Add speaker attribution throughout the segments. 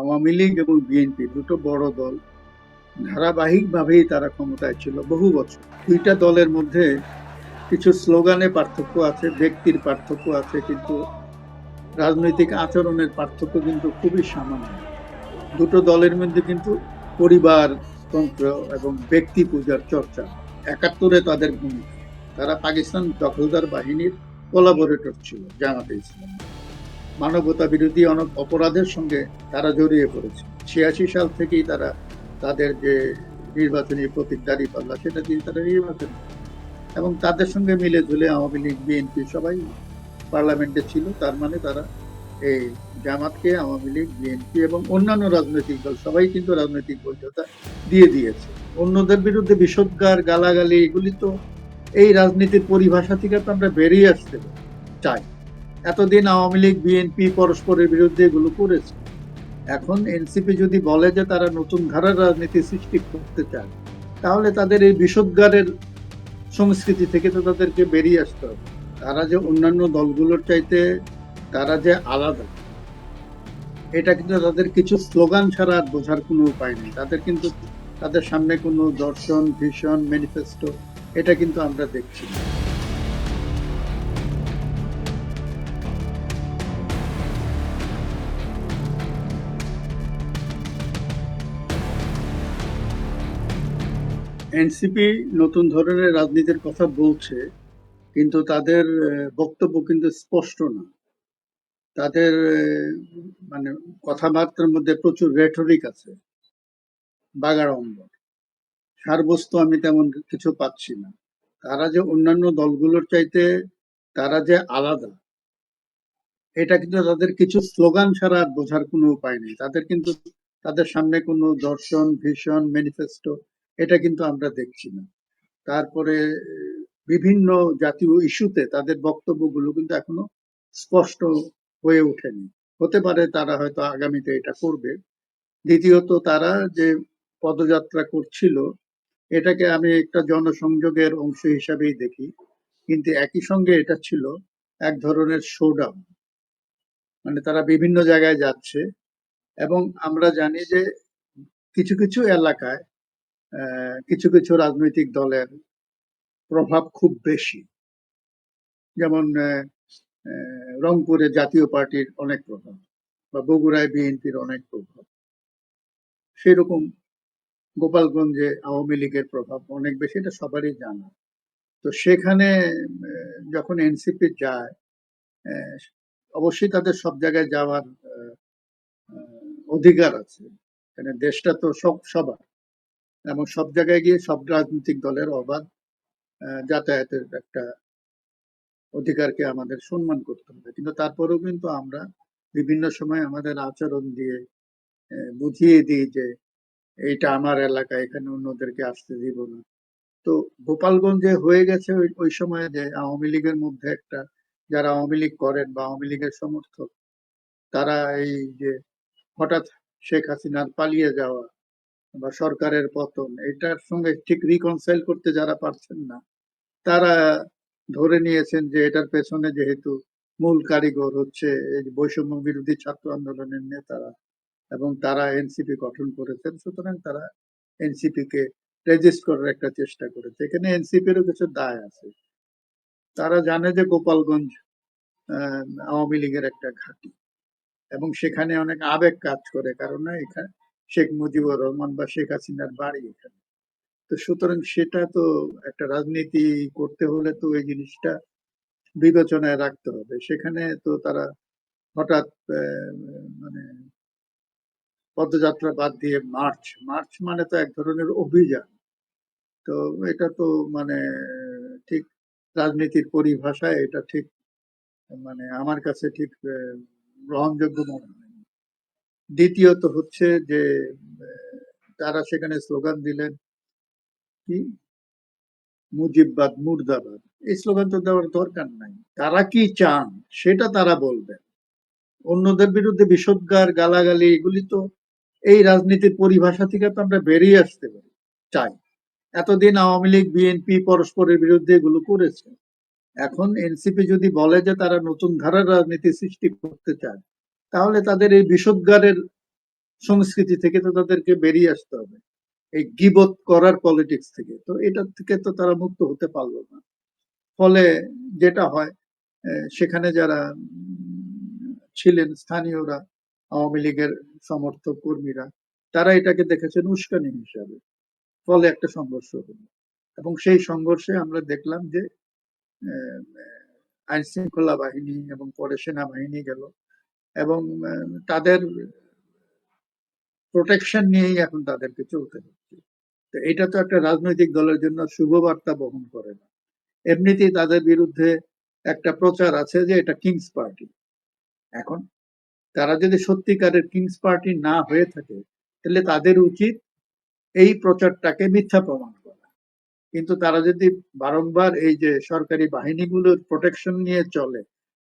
Speaker 1: আওয়ামী লীগ এবং বিএনপি দুটো বড় দল ধারাবাহিকভাবেই তারা ক্ষমতায় ছিল বহু বছর। দুইটা দলের মধ্যে কিছু স্লোগানে পার্থক্য আছে, ব্যক্তির পার্থক্য আছে, কিন্তু রাজনৈতিক আচরণের পার্থক্য কিন্তু খুবই সামান্য। দুটো দলের মধ্যে কিন্তু পরিবার, তন্ত্র এবং ব্যক্তি পূজার চর্চা একাত্তরে তাদের ভূমিকা। তারা পাকিস্তান দখলদার বাহিনীর কোলাবোরেটর ছিল, জামাতে ইসলাম। মানবতা বিরোধী অনেক অপরাধের সঙ্গে তারা জড়িয়ে পড়েছে। ছিয়াশি সাল থেকেই তারা তাদের যে নির্বাচনী প্রতীক দাঁড়িয়ে পাল্লা, সেটা দিয়ে তারা নির্বাচন এবং তাদের সঙ্গে মিলে ঝুলে আওয়ামী লীগ, বিএনপি সবাই পার্লামেন্টে ছিল, তার মানে তারা এই জামাতকে, আওয়ামী লীগ, বিএনপি এবং অন্যান্য রাজনৈতিক দল সবাই কিন্তু রাজনৈতিক বৈধতা দিয়ে দিয়েছে। অন্যদের বিরুদ্ধে বিষোদ্গার, গালাগালি, এগুলি তো এই রাজনীতির পরিভাষা থেকে তো আমরা বেরিয়ে আসতে চাই। এতদিন আওয়ামী লীগ, বিএনপি পরস্পরের বিরুদ্ধে এগুলো করেছে। এখন এনসিপি যদি বলে যে তারা নতুন ধারার রাজনীতি সৃষ্টি করতে চায়, তাহলে তাদের এই বিষোদ্গারের সংস্কৃতি থেকে তো তাদেরকে বেরিয়ে আসতে হবে। তারা যে অন্যান্য দলগুলোর চাইতে, তারা যে আলাদা, এটা কিন্তু তাদের কিছু স্লোগান ছাড়া আর বোঝার কোনো উপায় নেই। তাদের কিন্তু, তাদের সামনে কোনো দর্শন ভীষণ ম্যানিফেস্টো, এটা কিন্তু আমরা দেখছি এনসিপি নতুন ধরনের রাজনীতির কথা বলছে, কিন্তু তাদের বক্তব্য কিন্তু স্পষ্ট না। তাদের মানে কথাবার্তার মধ্যে প্রচুর রেটরিক আছে বাগাড়ম্বর সারবস্তু আমি তেমন কিছু পাচ্ছি না। তারা যে অন্যান্য দলগুলোর চাইতে, তারা যে আলাদা, এটা কিন্তু তাদের কিছু স্লোগান ছাড়া আর বোঝার কোনো উপায় নেই। তাদের কিন্তু, তাদের সামনে কোনো দর্শন ভীষণ ম্যানিফেস্টো এটা কিন্তু আমরা দেখছি না। তারপরে, বিভিন্ন জাতীয় ইস্যুতে তাদের বক্তব্যগুলো কিন্তু এখনও স্পষ্ট হয়ে ওঠেনি। হতে পারে তারা হয়তো আগামীতে এটা করবে। দ্বিতীয়ত তারা যে পদযাত্রা করছিল, এটাকে আমি একটা জনসংযোগের অংশ হিসাবেই দেখি। কিন্তু একই সঙ্গে এটা ছিল এক ধরনের শোডাউন মানে তারা বিভিন্ন জায়গায় যাচ্ছে এবং আমরা জানি যে কিছু কিছু এলাকায় কিছু কিছু রাজনৈতিক দলের প্রভাব খুব বেশি। যেমন রংপুরে জাতীয় পার্টির অনেক প্রভাব বা বগুড়ায় বিএনপির অনেক প্রভাব। সেরকম গোপালগঞ্জে আওয়ামী লীগের প্রভাব অনেক বেশি, এটা সবারই জানা। তো সেখানে যখন এনসিপি যায় অবশ্যই তাদের সব জায়গায় যাওয়ার অধিকার আছে। দেশটা তো সব, সবার। এবং সব জায়গায় গিয়ে সব রাজনৈতিক দলের অবাধ যাতায়াতের একটা অধিকারকে আমাদের সম্মান করতে হবে। কিন্তু তারপরেও কিন্তু আমরা বিভিন্ন সময় আমাদের আচরণ দিয়ে বুঝিয়ে দিই যে এইটা আমার এলাকা, এখানে অন্যদেরকে আসতে দিব না। তো গোপালগঞ্জে হয়ে গেছে ওই সময় যে আওয়ামী লীগের মধ্যে একটা, যারা আওয়ামী লীগ করেন বা আওয়ামী লীগের সমর্থক, তারা এই যে হঠাৎ শেখ হাসিনার পালিয়ে যাওয়া বা সরকারের পতন, এটার সঙ্গে ঠিক রিকনসাইল করতে যারা পারছেন না, তারা ধরে নিয়েছেন যে এটার পেছনে যেহেতু মূল কারিগর হচ্ছে এই বৈষম্য বিরোধী ছাত্র আন্দোলনের নেতারা এবং তারা এনসিপি গঠন করেছেন, সুতরাং তারা এনসিপি কে রেজিস্ট করার একটা চেষ্টা করেছে। এখানে এনসিপিরও কিছু দায় আছে। তারা জানে যে গোপালগঞ্জ আওয়ামী লীগের একটা ঘাঁটি এবং সেখানে অনেক আবেগ কাজ করে, কারণ এখানে শেখ মুজিবুর রহমান বা শেখ হাসিনার বাড়ি এখানে। তো সুতরাং সেটা তো একটা রাজনীতি করতে হলে তো এই জিনিসটা বিবেচনায় রাখতে হবে। সেখানে তো তারা হঠাৎ মানে পদযাত্রা বাদ দিয়ে মার্চ মার্চ মানে তো এক ধরনের অভিযান। তো এটা তো মানে ঠিক রাজনীতির পরিভাষায় এটা ঠিক মানে আমার কাছে ঠিক গ্রহণযোগ্য মনে হয়। দ্বিতীয়ত হচ্ছে যে, তারা সেখানে স্লোগান দিলেন কি? মুজিববাদ, মুর্দাবাদ। এই স্লোগান তো দেওয়ার দরকার নাই। তারা কি চান সেটা তারা বলবেন। অন্যদের বিরুদ্ধে বিষোদ্গার, গালাগালি, এগুলি তো এই রাজনীতির পরিভাষা থেকে তো আমরা বেরিয়ে আসতে পারি, চাই। এতদিন আওয়ামী লীগ, বিএনপি পরস্পরের বিরুদ্ধে এগুলো করেছে। এখন এনসিপি যদি বলে যে তারা নতুন ধারার রাজনীতি সৃষ্টি করতে চায় তাহলে তাদের এই বিষোদ্গারের সংস্কৃতি থেকে তো তাদেরকে বেরিয়ে আসতে হবে। এই গিবত করার পলিটিক্স থেকে। তো এটা থেকে তো তারা মুক্ত হতে পারল না। ফলে যেটা হয় সেখানে যারা ছিলেন স্থানীয়রা, আওয়ামী লীগের সমর্থক কর্মীরা, তারা এটাকে দেখেছেন উস্কানি হিসাবে। ফলে একটা সংঘর্ষ হলো। এবং সেই সংঘর্ষে আমরা দেখলাম যে আইন শৃঙ্খলা বাহিনী এবং পরে সেনাবাহিনী গেল। এবং তাদের প্রোটেকশন নিয়েই এখন তাদেরকে চলতে হচ্ছে। তো এটা তো একটা রাজনৈতিক দলের জন্য শুভবার্তা বহন করে না। এমনিতেই তাদের বিরুদ্ধে একটা প্রচার আছে যে এটা কিংস পার্টি এখন তারা যদি সত্যিকারের কিংস পার্টি না হয়ে থাকে, তাহলে তাদের উচিত এই প্রচারটাকে মিথ্যা প্রমাণ করা। কিন্তু তারা যদি বারংবার এই যে সরকারি বাহিনীগুলোর প্রোটেকশন নিয়ে চলে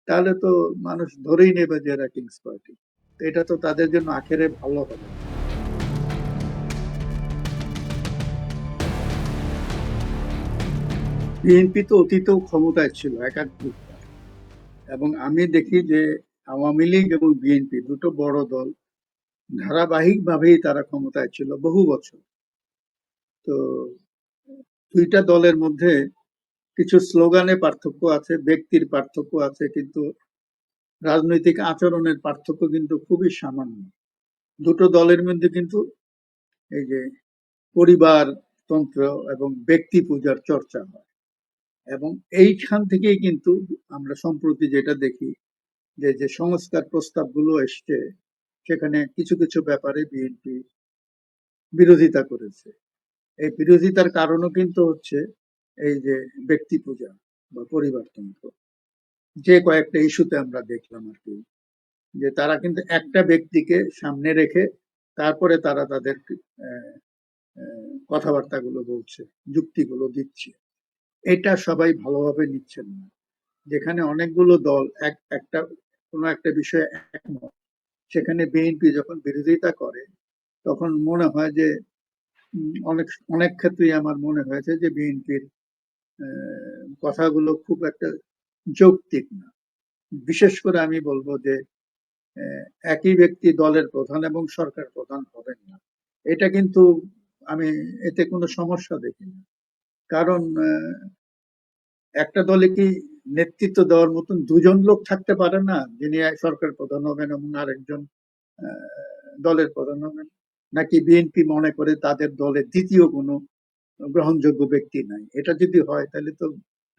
Speaker 1: তাহলে তো মানুষ ধরেই নেবে যে এরা কিংস পার্টি এটা তো তাদের জন্য আখেরে ভালো হবে। বিএনপি তো অতীতেও ক্ষমতায় ছিল একাধিক এবং আমি দেখি যে আওয়ামী লীগ এবং বিএনপি দুটো বড় দল, ধারাবাহিকভাবেই তারা ক্ষমতায় ছিল বহু বছর। তো দুইটা দলের মধ্যে কিছু স্লোগানে পার্থক্য আছে, ব্যক্তির পার্থক্য আছে, কিন্তু রাজনৈতিক আচরণের পার্থক্য কিন্তু খুবই সামান্য। দুটো দলের মধ্যে কিন্তু এই যে পরিবার তন্ত্র এবং ব্যক্তি পূজার চর্চা হয়। এবং এইখান থেকেই কিন্তু আমরা সম্প্রতি যেটা দেখি যে যে সংস্কার প্রস্তাবগুলো এসছে, সেখানে কিছু কিছু ব্যাপারে বিএনপি বিরোধিতা করেছে। এই বিরোধিতার কারণও কিন্তু হচ্ছে এই যে ব্যক্তি পূজা বা পরিবারতন্ত্র যে কয়েকটা ইস্যুতে আমরা দেখলাম আর কি, যে তারা কিন্তু একটা ব্যক্তিকে সামনে রেখে তারপরে তারা তাদের কথাবার্তাগুলো বলছে, যুক্তিগুলো দিচ্ছে। এটা সবাই ভালোভাবে নিচ্ছেন না। যেখানে অনেকগুলো দল এক, একটা, কোনো একটা বিষয়ে একমত, সেখানে বিএনপি যখন বিরোধিতা করে, তখন মনে হয় যে অনেক অনেক ক্ষেত্রেই আমার মনে হয়েছে যে বিএনপির কথাগুলো খুব একটা যৌক্তিক না। বিশেষ করে আমি বলব যে একই ব্যক্তি দলের প্রধান এবং সরকার প্রধান হবেন না। এটা কিন্তু আমি, এতে কোনো সমস্যা দেখি না। কারণ একটা দলে কি নেতৃত্ব দেওয়ার মতন দুজন লোক থাকতে পারে না, যিনি সরকার প্রধান হবেন এবং আরেকজন দলের প্রধান হবেন? নাকি বিএনপি মনে করে তাদের দলের দ্বিতীয় কোনো গ্রহণযোগ্য ব্যক্তি নাই। এটা যদি হয়, তাহলে তো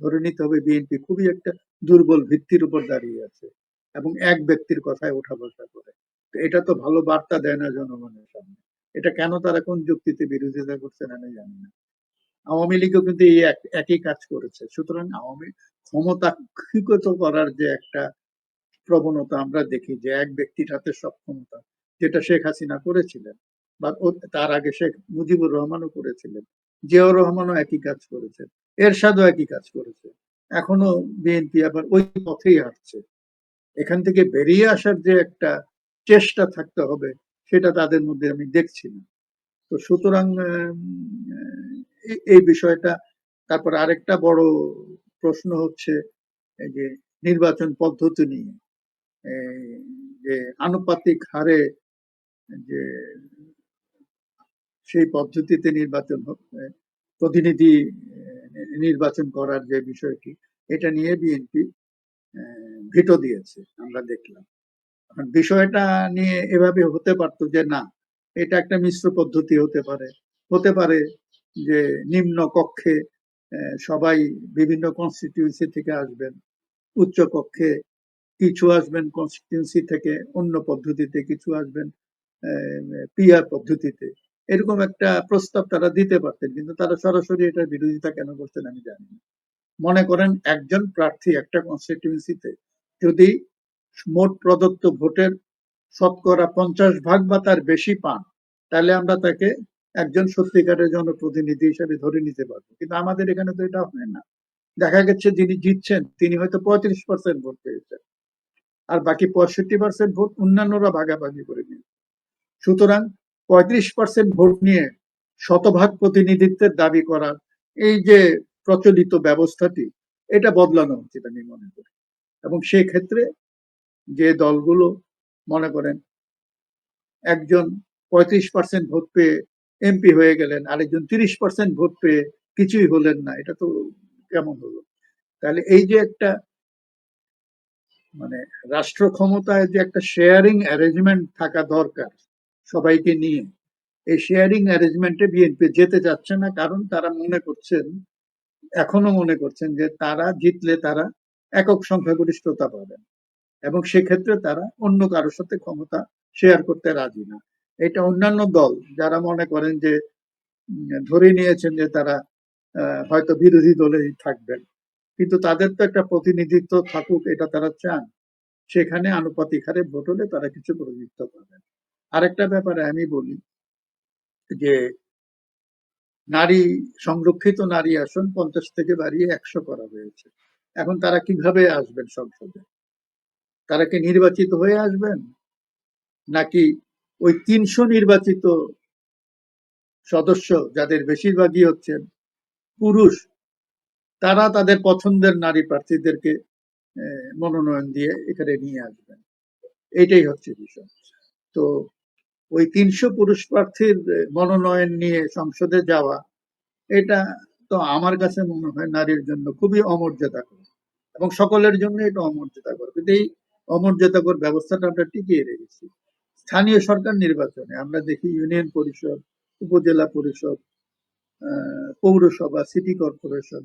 Speaker 1: ধরে নিতে হবে বিএনপি খুবই একটা দুর্বল ভিত্তির উপর দাঁড়িয়ে আছে এবং এক ব্যক্তির কথায় ওঠা বসা করে। এটা তো ভালো বার্তা দেয় না জনগণের সামনে। এটা কেন তারা কোন যুক্তিতে বিরোধিতা করছেন আমি জানি না। আওয়ামী লীগও কিন্তু এই একই কাজ করেছে। সুতরাং আওয়ামী ক্ষমতাক্ষিগত করার যে একটা প্রবণতা আমরা দেখি যে এক ব্যক্তির হাতে সব ক্ষমতা, যেটা শেখ হাসিনা করেছিলেন বা তার আগে শেখ মুজিবুর রহমানও করেছিলেন জিয়াউর রহমানও একই কাজ করেছেন এরশাদও একই কাজ করেছে। এখনও বিএনপি আবার ওই পথেই হাঁটছে। এখান থেকে বেরিয়ে আসার যে একটা চেষ্টা থাকতে হবে, সেটা তাদের মধ্যে আমি দেখছি না। তো সুতরাং এই- বিষয়টা, তারপর আরেকটা বড় প্রশ্ন হচ্ছে যে নির্বাচন পদ্ধতি নিয়ে যে আনুপাতিক হারে যে সেই পদ্ধতিতে নির্বাচন প্রতিনিধি নির্বাচন করার যে বিষয়টি, এটা নিয়ে বিএনপি ভিটো দিয়েছে, আমরা দেখলাম। বিষয়টা নিয়ে এভাবে হতে পারতো যে না, এটা একটা মিশ্র পদ্ধতি হতে পারে। হতে পারে যে নিম্ন কক্ষে সবাই বিভিন্ন কনস্টিটিউন্সি থেকে আসবেন, উচ্চ কক্ষে কিছু আসবেন কনস্টিটিউন্সি থেকে, অন্য পদ্ধতিতে কিছু আসবেন পিআর পদ্ধতিতে। এরকম একটা প্রস্তাব তারা দিতে পারতেন, কিন্তু তারা সরাসরি এটার বিরোধিতা কেন করতেন আমি জানি না। মনে করেন একজন প্রার্থী একটা কনস্টিটিউন্সিতে যদি মোট প্রদত্ত ভোটের শতকরা পঞ্চাশ ভাগ বা তার বেশি পান, তাহলে আমরা তাকে একজন সত্যিকারের জনপ্রতিনিধি হিসেবে ধরে নিতে পারব। কিন্তু আমাদের এখানে তো এটা হয় না। দেখা গেছে যিনি জিতছেন, তিনি হয়তো পঁয়ত্রিশ পার্সেন্ট ভোট পেয়েছেন। আর বাকি পঁয়ষট্টি পার্সেন্ট ভোট অন্যান্যরা ভাগাভাগি করে নিয়ে সুতরাং পঁয়ত্রিশ পার্সেন্ট ভোট নিয়ে শতভাগ প্রতিনিধিত্বের দাবি করার এই যে প্রচলিত ব্যবস্থাটি, এটা বদলানো উচিত আমি মনে করি। এবং সেই ক্ষেত্রে যে দলগুলো, মনে করেন, একজন পঁয়ত্রিশ পার্সেন্ট ভোট পেয়ে এমপি হয়ে গেলেন, আরেকজন তিরিশ পার্সেন্ট ভোট পেয়ে কিছুই হলেন না, এটা তো কেমন হলো? তাহলে এই যে একটা মানে রাষ্ট্র ক্ষমতায় যে একটা শেয়ারিং অ্যারেঞ্জমেন্ট থাকা দরকার সবাইকে নিয়ে এই শেয়ারিং অ্যারেঞ্জমেন্টে বিএনপি যেতে যাচ্ছে না, কারণ তারা মনে করছেন, এখনও মনে করছেন যে তারা জিতলে তারা একক সংখ্যাগরিষ্ঠতা পাবেন এবং সেক্ষেত্রে তারা অন্য কারোর সাথে ক্ষমতা শেয়ার করতে রাজি না। এটা অন্যান্য দল যারা মনে করেন যে ধরে নিয়েছেন যে তারা হয়তো বিরোধী দলেই থাকবেন। কিন্তু তাদের তো একটা প্রতিনিধিত্ব থাকুক, এটা তারা চান। সেখানে আনুপাতিক হারে ভোট হলে তারা কিছু প্রতিনিধিত্ব পাবেন। আরেকটা ব্যাপারে আমি বলি যে, নারী, সংরক্ষিত নারী আসন পঞ্চাশ থেকে বাড়িয়ে একশো করা হয়েছে। এখন তারা কীভাবে আসবেন সংসদে? তারা কি নির্বাচিত হয়ে আসবেন? নাকি ওই তিনশো নির্বাচিত সদস্য যাদের বেশিরভাগই হচ্ছেন পুরুষ, তারা তাদের পছন্দের নারী প্রার্থীদেরকে মনোনয়ন দিয়ে এখানে নিয়ে আসবেন। এইটাই হচ্ছে বিষয়। তো ওই তিনশো পুরুষ প্রার্থীর মনোনয়ন নিয়ে সংসদে যাওয়া, এটা তো আমার কাছে মনে হয় নারীর জন্য খুবই অমর্যাদাকর এবং সকলের জন্য এটা অমর্যাদাকর। কিন্তু এই অমর্যাদাকর ব্যবস্থাটা আমরা টিকিয়ে রেখেছি। স্থানীয় সরকার নির্বাচনে আমরা দেখি ইউনিয়ন পরিষদ, উপজেলা পরিষদ পৌরসভা, সিটি কর্পোরেশন,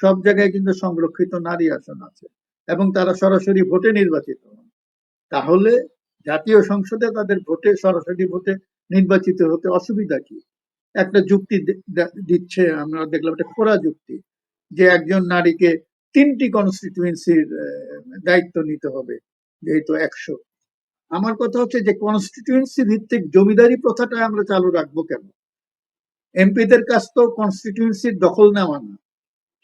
Speaker 1: সব জায়গায় কিন্তু সংরক্ষিত নারী আসন আছে এবং তারা সরাসরি ভোটে নির্বাচিত হন। তাহলে জাতীয় সংসদে তাদের ভোটে, সরাসরি ভোটে নির্বাচিত হতে অসুবিধা কি? একটা যুক্তি দিচ্ছে, আমরা দেখলাম একটা খোরা যুক্তি যে একজন নারীকে তিনটি কনস্টিটিউয়েন্সির দায়িত্ব নিতে হবে, যেহেতু একশো। আমার কথা হচ্ছে যে কনস্টিটিউয়েন্সি ভিত্তিক জমিদারি প্রথাটা আমরা চালু রাখব কেন? এমপিদের কাছ তো কনস্টিটিউয়েন্সির দখল নেওয়া না,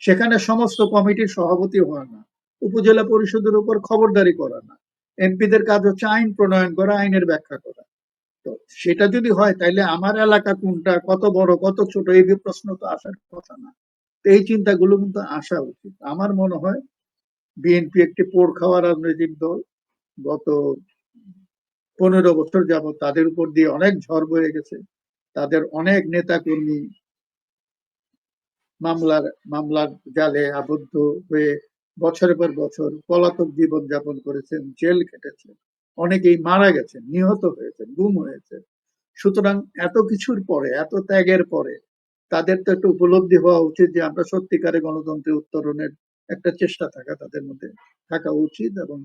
Speaker 1: সেখানে সমস্ত কমিটির সভাপতি হওয়া না, উপজেলা পরিষদের উপর খবরদারি করা না। এমপিদের কাজ হচ্ছে আইন প্রণয়ন করা, আইনের ব্যাখ্যা করা। তো সেটা যদি হয় তাহলে আমার এলাকা কোনটা, কত বড়, কত ছোট, এই প্রশ্ন তো আসার কথা না। তো এই চিন্তাগুলো কিন্তু আসা উচিত। আমার মনে হয়, বিএনপি একটি পোড় খাওয়া রাজনৈতিক দল, গত পনেরো বছর যাবত তাদের উপর দিয়ে অনেক ঝড় বয়ে গেছে। তাদের অনেক নেতা কর্মী মামলার মামলার জালে আবদ্ধ হয়ে বছরের পর বছর পলাতক জীবন যাপন করেছেন, জেল খেটেছেন, অনেকেই মারা গেছেন, নিহত হয়েছেন, গুম হয়েছেন। সুতরাং এত কিছুর পরে, এত ত্যাগের পরে তাদের তো একটু উপলব্ধি হওয়া উচিত যে আমরা সত্যিকারে গণতন্ত্রের উত্তরণের একটা চেষ্টা থাকা, তাদের মধ্যে থাকা উচিত এবং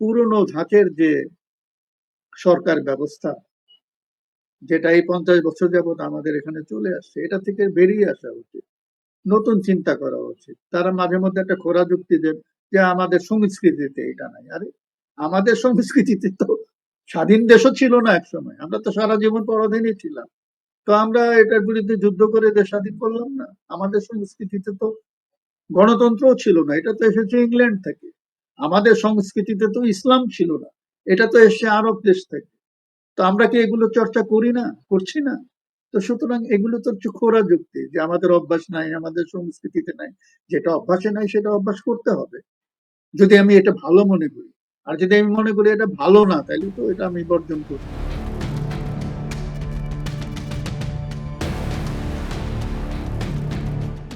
Speaker 1: পুরনো ধাঁচের যে সরকার ব্যবস্থা, যেটা এই পঞ্চাশ বছর যাবত আমাদের এখানে চলে আসছে, এটা থেকে বেরিয়ে আসা উচিত। নতুন চিন্তা করা উচিত। তারা মাঝে মধ্যে একটা খোরা যুক্তি দেন যে আমাদের সংস্কৃতিতে এটা নাই। আরে, আমাদের সংস্কৃতিতে তো স্বাধীন দেশও ছিল না এক সময় আমরা তো সারা জীবন পরাধীনই ছিলাম। তো আমরা এটার বিরুদ্ধে যুদ্ধ করে দেশ স্বাধীন করলাম না। আমাদের সংস্কৃতিতে তো গণতন্ত্রও ছিল না। এটা তো এসেছে ইংল্যান্ড থেকে। আমাদের সংস্কৃতিতে তো ইসলাম ছিল না। এটা তো এসছে আরব দেশ থেকে। তো আমরা কি এগুলো চর্চা করি না? করছি না? তো সুতরাং এগুলো তো খোরা যুক্তি যে আমাদের অভ্যাস নাই, আমাদের সংস্কৃতিতে নাই। যেটা অভ্যাসে নাই, সেটা অভ্যাস করতে হবে। যদি আমি এটা ভালো মনে করি, আর যদি আমি মনে করি এটা ভালো না, তাহলে তো এটা আমি বর্জন করি।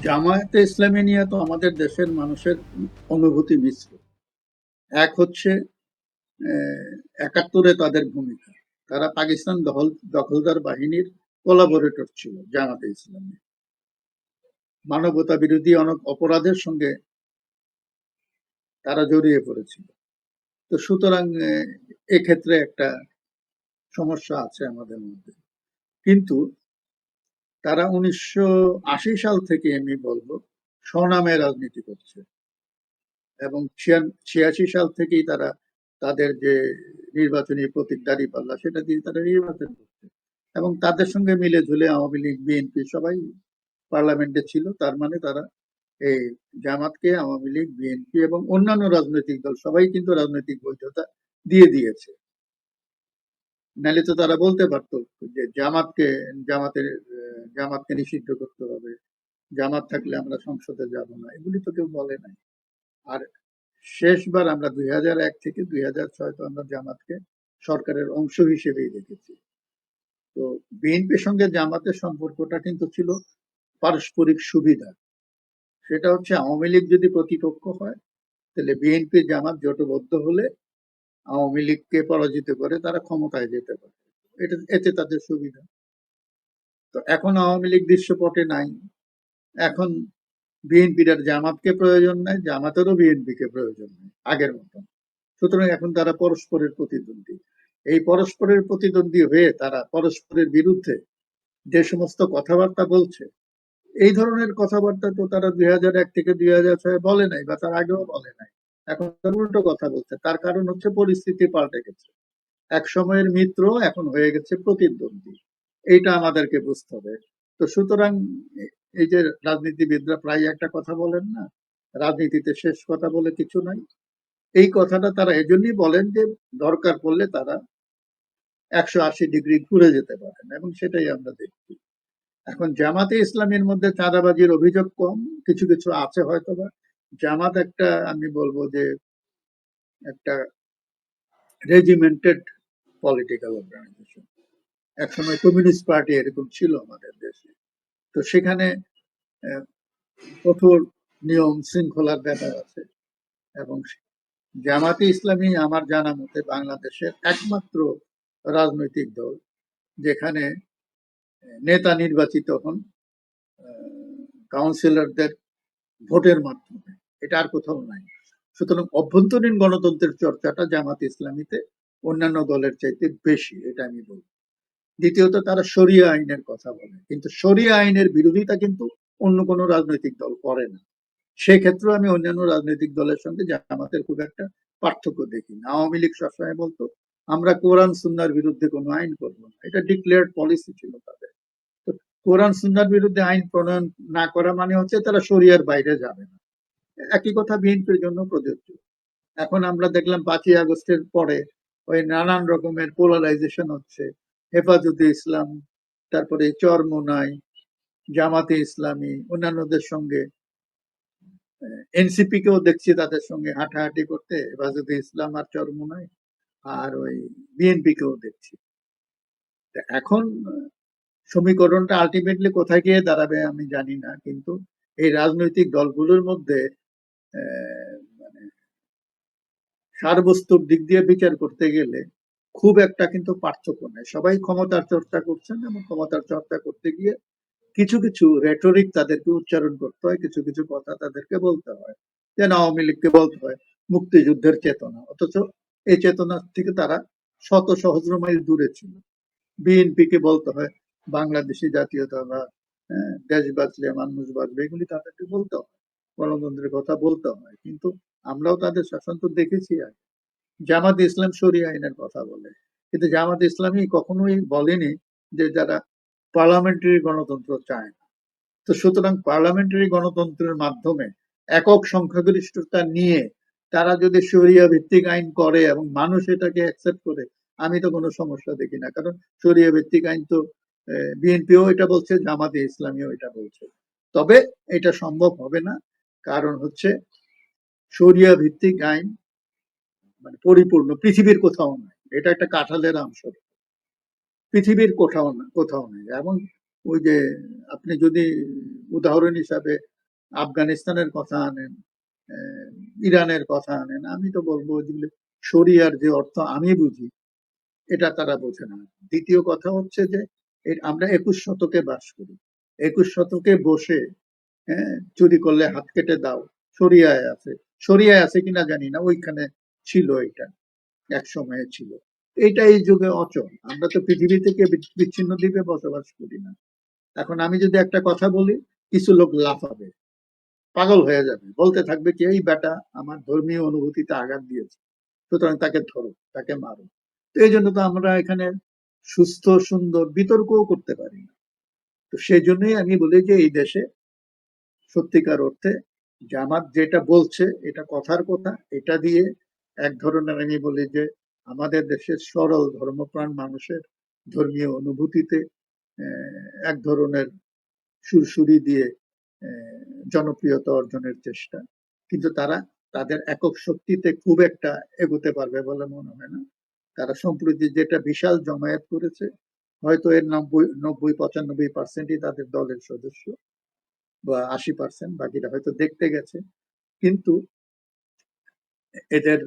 Speaker 1: জামায়াতে ইসলামী নিয়ে তো আমাদের দেশের মানুষের অনুভূতি মিশ্র। এক হচ্ছে একাত্তরে তাদের ভূমিকা। তারা পাকিস্তান দখল, দখলদার বাহিনীর কোলাবোরেটর ছিল জামাতে ইসলামী মানবতা বিরোধী অনেক অপরাধের সঙ্গে তারা জড়িয়ে পড়েছিল। তো সুতরাং এক্ষেত্রে একটা সমস্যা আছে আমাদের মধ্যে। কিন্তু তারা উনিশশো আশি সাল থেকে আমি বলব, স্বনামে রাজনীতি করছে। এবং ছিয়াশি সাল থেকেই তারা তাদের যে নির্বাচনী প্রতীক দাঁড়িপাল্লা সেটা দিয়ে তারা নির্বাচন করছে। এবং তাদের সঙ্গে মিলে ঝুলে আওয়ামী লীগ বিএনপি সবাই পার্লামেন্টে ছিল। তার মানে তারা এই জামাতকে, আওয়ামী লীগ বিএনপি এবং অন্যান্য রাজনৈতিক দল সবাই কিন্তু রাজনৈতিক বৈধতা দিয়ে দিয়েছে। নাহলে তো তারা বলতে পারতো যে জামাতকে, জামাতের, জামাতকে নিষিদ্ধ করতে হবে। জামাত থাকলে আমরা সংসদে যাব না। এগুলি তো কেউ বলে নাই। আর শেষবার আমরা দুই হাজার এক থেকে দুই ছয় তো আমরা জামাতকে সরকারের অংশ হিসেবেই দেখেছি। তো বিএনপির সঙ্গে জামাতের সম্পর্কটা কিন্তু ছিল পারস্পরিক সুবিধা। সেটা হচ্ছে আওয়ামী লীগ যদি প্রতিপক্ষ হয়, তাহলে বিএনপি জামাত জোটবদ্ধ হলে আওয়ামী লীগকে পরাজিত করে তারা ক্ষমতায় যেতে পারে। এটা, এতে তাদের সুবিধা। তো এখন আওয়ামী লীগ দৃশ্যপটে নাই। এখন বিএনপির আর জামাতকে প্রয়োজন নাই, জামাতেরও বিএনপিকে প্রয়োজন নেই, আগের মতন। সুতরাং এখন তারা পরস্পরের প্রতিদ্বন্দ্বী। এই পরস্পরের প্রতিদ্বন্দ্বী হয়ে তারা পরস্পরের বিরুদ্ধে যে সমস্ত কথাবার্তা বলছে, এই ধরনের কথাবার্তা তো তারা দুই হাজার এক থেকে দুই হাজার ছয় বলে নাই বা তার আগেও বলে নাই। এখন উল্টো কথা বলছে, তার কারণ হচ্ছে পরিস্থিতি পাল্টে গেছে। এক সময়ের মিত্র, এখন হয়ে গেছে প্রতিদ্বন্দ্বী। এইটা আমাদেরকে বুঝতে হবে। তো সুতরাং এই যে রাজনীতিবিদরা প্রায় একটা কথা বলেন না, রাজনীতিতে শেষ কথা বলে কিছু নাই। এই কথাটা তারা এজন্যই বলেন যে দরকার পড়লে তারা একশো আশি ডিগ্রি ঘুরে যেতে পারেন এবং সেটাই আমরা দেখছি। এখন জামাতে ইসলামের মধ্যে চাঁদাবাজির অভিযোগ কম, কিছু কিছু আছে হয়তো বা জামাত একটা, আমি বলব যে একটা রেজিমেন্টেড পলিটিক্যাল অর্গানাইজেশন একসময় কমিউনিস্ট পার্টি এরকম ছিল আমাদের দেশে। তো সেখানে কঠোর নিয়ম শৃঙ্খলার ব্যাপার আছে এবং জামাতে ইসলামী আমার জানা মতে বাংলাদেশের একমাত্র রাজনৈতিক দল যেখানে নেতা নির্বাচিত হন কাউন্সিলরদের ভোটের মাধ্যমে। এটা আর কোথাও নাই। সুতরাং অভ্যন্তরীণ গণতন্ত্রের চর্চাটা জামাত ইসলামীতে অন্যান্য দলের চাইতে বেশি, এটা আমি বলব। দ্বিতীয়ত, তারা শরিয়া আইনের কথা বলে। কিন্তু শরিয়া আইনের বিরোধিতা কিন্তু অন্য কোনো রাজনৈতিক দল করে না। সেক্ষেত্রে আমি অন্যান্য রাজনৈতিক দলের সঙ্গে জামাতের খুব একটা পার্থক্য দেখি না। আওয়ামী লীগ সবসময় বলতো, আমরা কোরআন, সুন্নার বিরুদ্ধে কোনো আইন করব না। এটা ডিক্লেয়ার্ড পলিসি ছিল তাদের। তো কোরআন, সুন্নার বিরুদ্ধে আইন প্রণয়ন না করা মানে হচ্ছে তারা শরিয়ার বাইরে যাবে না। একই কথা বিএনপির জন্য প্রযোজ্য। এখন আমরা দেখলাম পাঁচই আগস্টের পরে ওই নানান রকমের পোলারাইজেশন হচ্ছে। হেফাজতে ইসলাম, তারপরে চরমোনাই জামাতে ইসলামী, অন্যান্যদের সঙ্গে এনসিপি কেও দেখছি তাদের সঙ্গে হাঁটাহাঁটি করতে হেফাজতে ইসলাম আর চরমোনাই আর ওই বিএনপি কেও দেখছি এখন সমীকরণটা আলটিমেটলি কোথায় গিয়ে দাঁড়াবে আমি জানি না, কিন্তু এই রাজনৈতিক দলগুলোর মধ্যে মানে সারবস্তুর দিক দিয়ে বিচার করতে গেলে খুব একটা কিন্তু পার্থক্য নেই। সবাই ক্ষমতার চর্চা করছেন এবং ক্ষমতার চর্চা করতে গিয়ে কিছু কিছু রেটরিক তাদেরকে উচ্চারণ করতে হয় কিছু কিছু কথা তাদেরকে বলতে হয়। যেন আওয়ামী লীগকে বলতে হয় মুক্তিযুদ্ধের চেতনা। অথচ এই চেতনা থেকে তারা শত সহস্র মাইল দূরে ছিল। বিএনপি কে বলতে হয় বাংলাদেশি জাতীয়তাবাদ হ্যাঁ, দেশ বাঁচলে মানুষ বাঁচবে এগুলি তাদেরকে বলতে হয় গণতন্ত্রের কথা বলতে হয়। কিন্তু আমরাও তাদের শাসন তো দেখেছি আর জামাত ইসলাম শরিয়া আইনের কথা বলে। কিন্তু জামাত ইসলামী কখনোই বলেনি যে যারা পার্লামেন্টারি গণতন্ত্র চায় না। তো সুতরাং পার্লামেন্টারি গণতন্ত্রের মাধ্যমে একক সংখ্যাগরিষ্ঠতা নিয়ে তারা যদি শরিয়া ভিত্তিক আইন করে এবং মানুষ এটাকে অ্যাকসেপ্ট করে, আমি তো কোনো সমস্যা দেখি না। কারণ শরিয়া ভিত্তিক আইন তো বিএনপিও এটা বলছে, জামাতে ইসলামীও এটা বলছে। তবে এটা সম্ভব হবে না। কারণ হচ্ছে শরিয়া ভিত্তিক আইন মানে পরিপূর্ণ, পৃথিবীর কোথাও নাই এটা একটা কাঁঠালের অংশ পৃথিবীর কোথাও না, কোথাও নেই। এবং ওই যে আপনি যদি উদাহরণ হিসাবে আফগানিস্তানের কথা আনেন ইরানের কথা আনেন, আমি তো বলব যেগুলো শরিয়ার যে অর্থ আমি বুঝি, এটা তারা বোঝে না। দ্বিতীয় কথা হচ্ছে যে আমরা একুশ শতকে বাস করি। একুশ শতকে বসে হ্যাঁ চুরি করলে হাত কেটে দাও, শরিয়ায় আছে। শরিয়ায় আছে কিনা জানি না, ওইখানে ছিল এটা, এক সময়ে ছিল। এইটা এই যুগে অচল। আমরা তো পৃথিবী থেকে বিচ্ছিন্ন দ্বীপে বসবাস করি না। এখন আমি যদি একটা কথা বলি, কিছু লোক লাফাবে, পাগল হয়ে যাবে। বলতে থাকবে কি, এই বেটা আমার ধর্মীয় অনুভূতিতে আঘাত দিয়েছে, সুতরাং তাকে ধরো, তাকে মারো। তো এই জন্য তো আমরা এখানে সুস্থ, সুন্দর বিতর্কও করতে পারি না। তো সেই জন্যই আমি বলি যে, এই দেশে সত্যিকার অর্থে জামাত যেটা বলছে, এটা কথার কথা, এটা দিয়ে এক ধরনের আমি বলি যে আমাদের দেশের সরল ধর্মপ্রাণ মানুষের ধর্মীয় অনুভূতিতে এক ধরনের সুরসুরি দিয়ে জনপ্রিয়তা অর্জনের চেষ্টা। কিন্তু তারা তাদের একক শক্তিতে খুব একটা এগোতে পারবে বলে মনে হয় না। তারা সম্প্রতি যেটা বিশাল জমায়েত করেছে, হয়তো এর নব্বই নব্বই, পঁচানব্বই পার্সেন্টই তাদের দলের সদস্য বা আশি পার্সেন্ট বাকিরা হয়তো দেখতে গেছে। কিন্তু এদের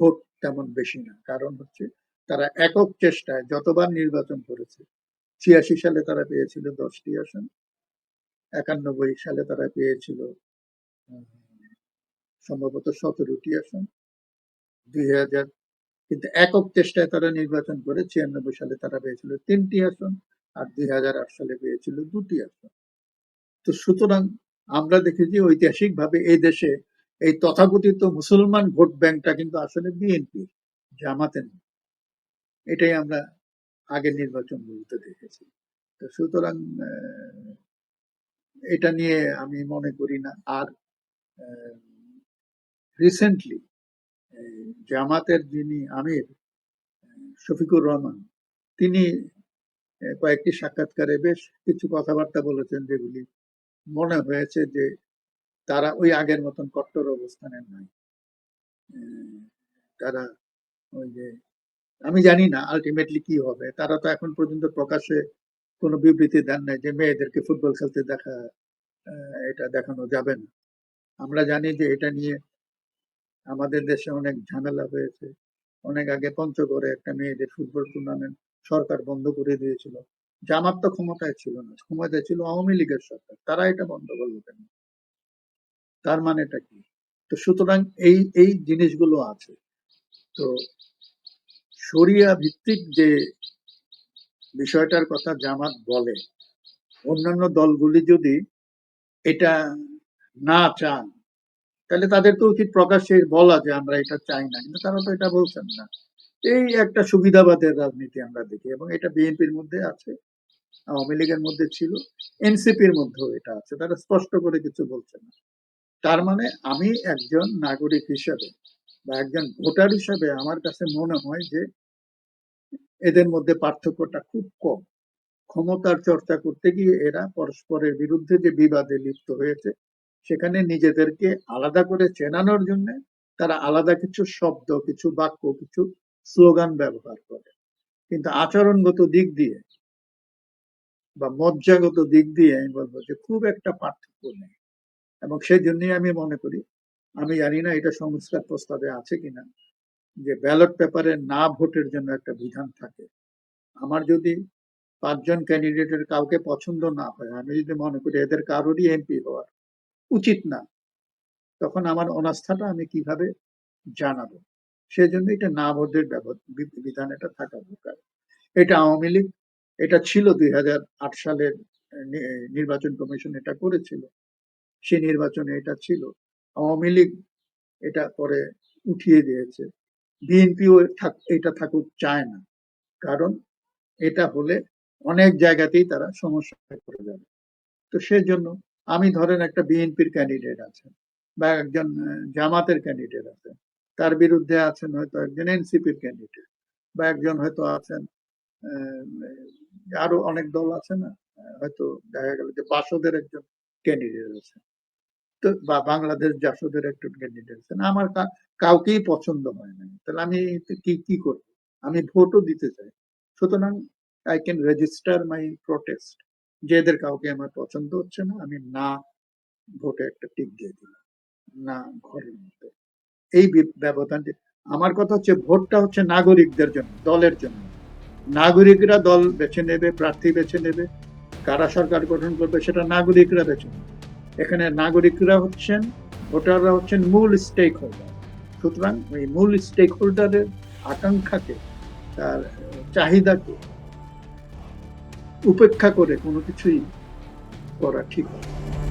Speaker 1: ভোট তেমন বেশি না। কারণ হচ্ছে তারা একক চেষ্টায় যতবার নির্বাচন করেছে, ছিয়াশি সালে তারা পেয়েছিল দশটি আসন, একানব্বই সালে তারা পেয়েছিল সম্ভবত সতেরোটি আসন, দুই হাজার, কিন্তু একক চেষ্টায় তারা নির্বাচন করে ছিয়ানব্বই সালে তারা পেয়েছিল তিনটি আসন আর দুই হাজার আট সালে পেয়েছিল দুটি আসন। তো সুতরাং আমরা দেখেছি ঐতিহাসিক ভাবে এই দেশে এই তথাকথিত মুসলমান ভোট ব্যাংকটা কিন্তু আসলে বিএনপি জামাতে নেই এটাই আমরা আগের নির্বাচনগুলোতে দেখেছি। তো সুতরাং এটা নিয়ে আমি মনে করি না। আর রিসেন্টলি জামাতের যিনি আমির শফিকুর রহমান, তিনি কয়েকটি সাক্ষাৎকারে বেশ কিছু কথাবার্তা বলেছেন যেগুলি মনে হয়েছে যে তারা ওই আগের মতন কট্টর অবস্থানে নাই। তারা ওই যে, আমি জানি না আলটিমেটলি কি হবে। তারা তো এখন পর্যন্ত প্রকাশ্যে কোনো বিবৃতি দেন নাই যে মেয়েদেরকে ফুটবল খেলতে দেখা এটা দেখানো যাবে না। আমরা জানি যে এটা নিয়ে আমাদের দেশে অনেক ঝামেলা হয়েছে। অনেক আগে পঞ্চগড়ে একটা মেয়েদের ফুটবল টুর্নামেন্ট সরকার বন্ধ করে দিয়েছিল। জামাত তো ক্ষমতায় ছিল না, ক্ষমতায় ছিল আওয়ামী লীগের সরকার। তারা এটা বন্ধ করল কেন? তার মানেটা কি? তো সুতরাং এই এই জিনিসগুলো আছে। তো শরিয়া ভিত্তিক যে বিষয়টার কথা জামাত বলে, অন্যান্য দলগুলি যদি এটা না চান, তাহলে তাদেরকে উচিত প্রকাশ্যে বলা যে আমরা এটা চাই না? কিন্তু তারা তো এটা বলছেন না। এই একটা সুবিধাবাদের রাজনীতি আমরা দেখি, এবং এটা বিএনপির মধ্যে আছে, আওয়ামী লীগের মধ্যে ছিল, এনসিপির মধ্যেও এটা আছে, তারা স্পষ্ট করে কিছু বলছে না। তার মানে আমি একজন নাগরিক হিসাবে বা একজন ভোটার হিসাবে আমার কাছে মনে হয় যে এদের মধ্যে পার্থক্যটা খুব কম। ক্ষমতার চর্চা করতে গিয়ে এরা পরস্পরের বিরুদ্ধে যে বিবাদে লিপ্ত হয়েছে, সেখানে নিজেদেরকে আলাদা করে চেনানোর জন্য তারা আলাদা কিছু শব্দ, কিছু বাক্য, কিছু স্লোগান ব্যবহার করে। কিন্তু আচরণগত দিক দিয়ে বা মজ্জাগত দিক দিয়ে আমি বলব যে খুব একটা পার্থক্য নেই। এবং সেই জন্যই আমি মনে করি, আমি জানি না এটা সংস্কার প্রস্তাবে আছে কিনা, যে ব্যালট পেপারে না ভোটের জন্য একটা বিধান থাকে। আমার যদি পাঁচজন ক্যান্ডিডেটের কাউকে পছন্দ না হয়, আমি যদি মনে করি এদের কারোরই এমপি হওয়ার উচিত না, তখন আমার অনাস্থাটা আমি কীভাবে জানাব? সেই জন্য এটা না ভোটের বিধান এটা থাকা দরকার। এটা আওয়ামী লীগ, এটা ছিল দুই সালের নির্বাচন কমিশন এটা করেছিল। সেই নির্বাচনে এটা ছিল। আওয়ামী লীগ এটা পরে উঠিয়ে দিয়েছে। বিএনপিও এটা থাকুক চায় না। কারণ এটা হলে অনেক জায়গাতেই তারা সমস্যায় পড়ে যাবে। তো সেজন্য আমি ধরেন একটা বিএনপির ক্যান্ডিডেট আছে বা একজন জামাতের ক্যান্ডিডেট আছে তার বিরুদ্ধে আছেন হয়তো একজন এনসিপির ক্যান্ডিডেট বা একজন হয়তো আছেন আরও অনেক দল আছে না, হয়তো দেখা গেল যে বাসদের একজন ক্যান্ডিডেট আছে। বা বাংলাদেশ জাসদের একজন ক্যান্ডিডেট আমার কাউকেই পছন্দ হয় না। তাহলে আমি কি কি করব? আমি ভোটও দিতে চাই। সুতরাং I can register my protest যে এদের কাউকে আমার পছন্দ হচ্ছে না, আমি না ভোটে একটা টিক দিয়ে দিলাম। না ঘরের মধ্যে। এই ব্যবধানটি। আমার কথা হচ্ছে ভোটটা হচ্ছে নাগরিকদের জন্য, দলের জন্য। নাগরিকরা দল বেছে নেবে, প্রার্থী বেছে নেবে। কারা সরকার গঠন করবে, সেটা নাগরিকরা বেছে নেবে। এখানে নাগরিকরা হচ্ছেন, ভোটাররা হচ্ছেন মূল স্টেক হোল্ডার সুতরাং ওই মূল স্টেক হোল্ডারের আকাঙ্ক্ষাকে, তার চাহিদাকে উপেক্ষা করে কোনো কিছুই করা ঠিক হবে।